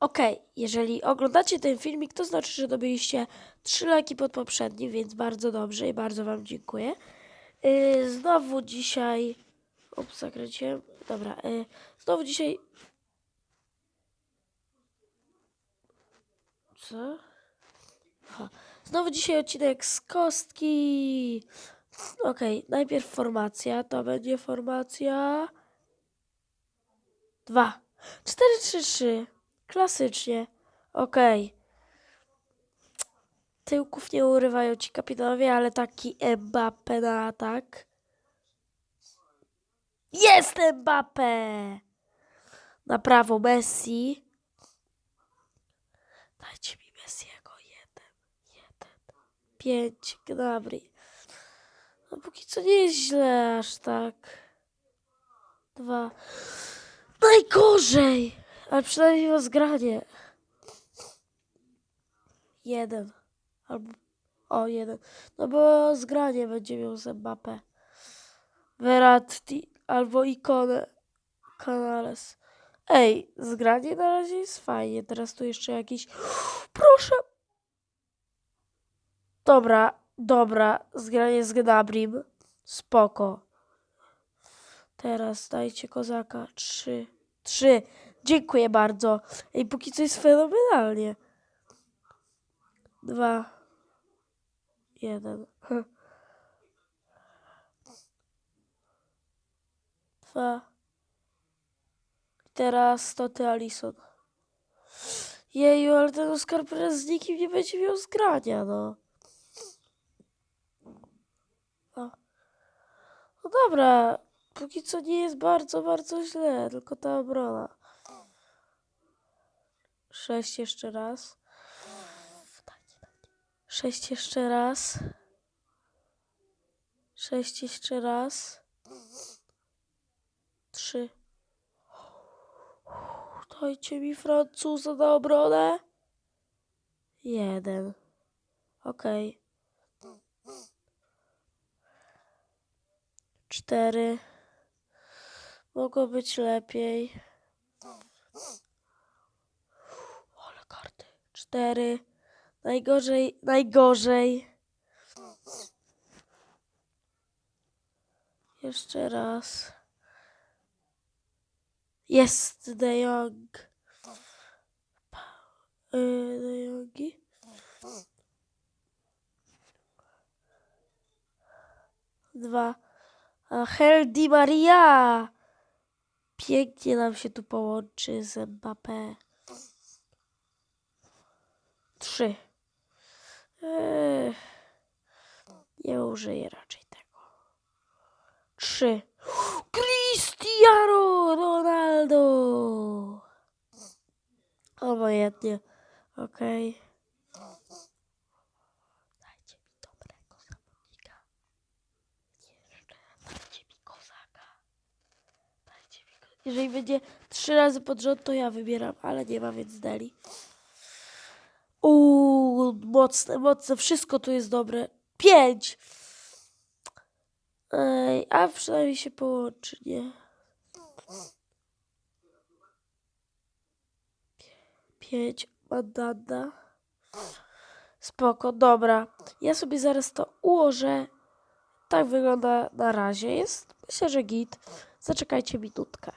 Okej, jeżeli oglądacie ten filmik, to znaczy, że dobyliście 3 lajki pod poprzednim, więc bardzo dobrze i bardzo Wam dziękuję. Yy, znowu dzisiaj. Ups, zakręciłem. Dobra, yy, znowu dzisiaj. Co? Aha. Znowu dzisiaj odcinek z kostki. Okej, najpierw formacja. To będzie formacja. Dwa. Cztery, trzy, trzy. Klasycznie. Okej. Tyłków nie urywają ci kapitanowie, ale taki Mbappe na atak. Jest Mbappe! Na prawo Messi. Dajcie mi Messiego. Jeden. Jeden. Pięć. Gnabry. No póki co nie jest źle aż tak. Dwa. Najgorzej! Ale przynajmniej ma zgranie. Jeden. Albo... O, jeden. No bo zgranie będzie miał z Mbappé. Albo ikonę Canales. Ej, zgranie na razie jest fajnie. Teraz tu jeszcze jakiś... Proszę! Dobra, dobra. Zgranie z Gnabrim. Spoko. Teraz dajcie kozaka. Trzy. Trzy. Dziękuję bardzo. Ej, póki co jest fenomenalnie. Dwa. Jeden. Dwa. Teraz to ty, Alison. Jeju, ale ten Oscar Perez z nikim nie będzie miał zgrania, no. No. No dobra. Póki co nie jest bardzo, bardzo źle, tylko ta obrona. Sześć jeszcze raz. Sześć jeszcze raz. Sześć jeszcze raz. Trzy. Dajcie mi Francuza na obronę. Jeden. Okej. Cztery. Mogło być lepiej. Cztery. Najgorzej, najgorzej. Jeszcze raz. Jest De Jong. Yy, De Jongi. Dwa. Angel Di Maria. Pięknie nam się tu połączy z Mbappé. Trzy. Ech, nie użyję raczej tego. Trzy. Cristiano Ronaldo. Obojętnie. Okej. Dajcie mi dobrego zawodnika. Jeszcze dajcie mi kozaka. Dajcie mi go... Jeżeli będzie trzy razy pod rząd, to ja wybieram, ale nie ma, więc dali. Mocne, mocne. Wszystko tu jest dobre. Pięć. Ej, a przynajmniej się połączy, nie? Pięć. Mandanda. Spoko, dobra. Ja sobie zaraz to ułożę. Tak wygląda na razie. Jest, myślę, że git. Zaczekajcie minutkę.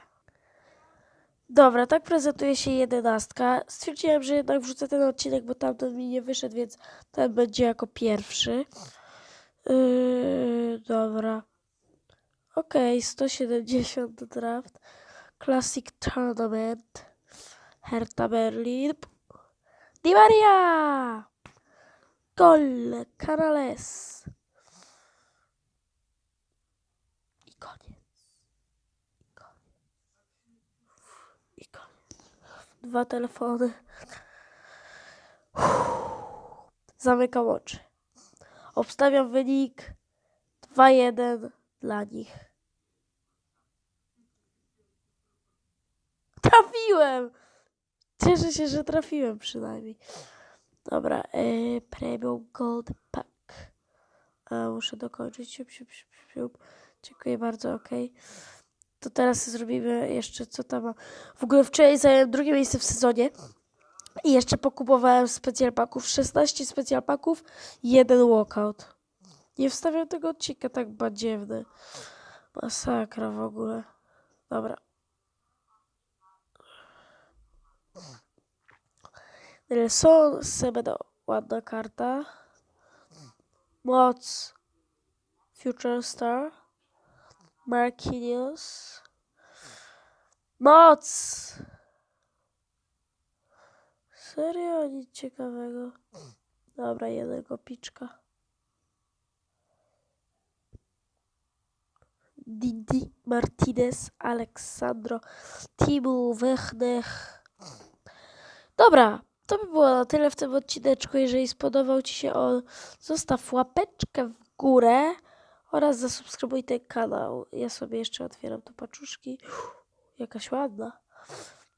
Dobra, tak prezentuje się jedenastka. Stwierdziłem, że jednak wrzucę ten odcinek, bo tamten mi nie wyszedł, więc ten będzie jako pierwszy. Yy, dobra. Okej, 170 draft. Classic Tournament. Hertha Berlin. Di Maria! Gol! Canales. I koniec. I koniec. I koniec. Dwa telefony. Zamykam oczy. Obstawiam wynik 2-1 dla nich. Trafiłem! Cieszę się, że trafiłem przynajmniej. Dobra, yy, Premium Gold Pack. A, muszę dokończyć. Dziękuję bardzo, ok. To teraz zrobimy jeszcze, co tam ma. W ogóle wczoraj zająłem drugie miejsce w sezonie. I jeszcze pokupowałem specjal paków. 16 specjal paków, jeden walkout. Nie wstawiam tego odcinka tak badziewny. Masakra w ogóle. Dobra. Nelson Semedo. Ładna karta. Moc. Future Star. Marquinhos. Moc! Serio? Nic ciekawego. Dobra, jednego piczka. Didi Martinez, Aleksandro, Timu Wechnech. Dobra, to by było na tyle w tym odcineczku. Jeżeli spodobał Ci się on, zostaw łapeczkę w górę oraz zasubskrybuj ten kanał. Ja sobie jeszcze otwieram tu paczuszki. Jakaś ładna.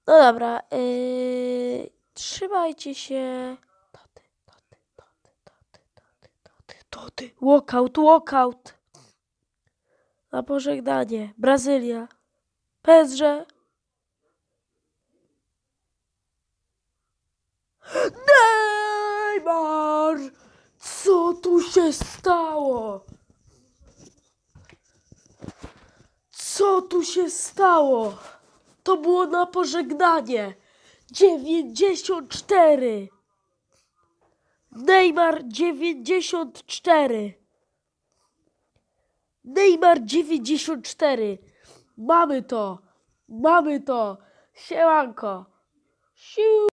No dobra, yy, trzymajcie się. Toty, toty, toty, toty, toty, toty, toty. Walkout, walkout. Na pożegnanie. Brazylia. PSG. Neymar! Co tu się stało? Co tu się stało? To było na pożegnanie. 94. Neymar 94. Neymar 94. Mamy to. Mamy to. Siemanko. Siu.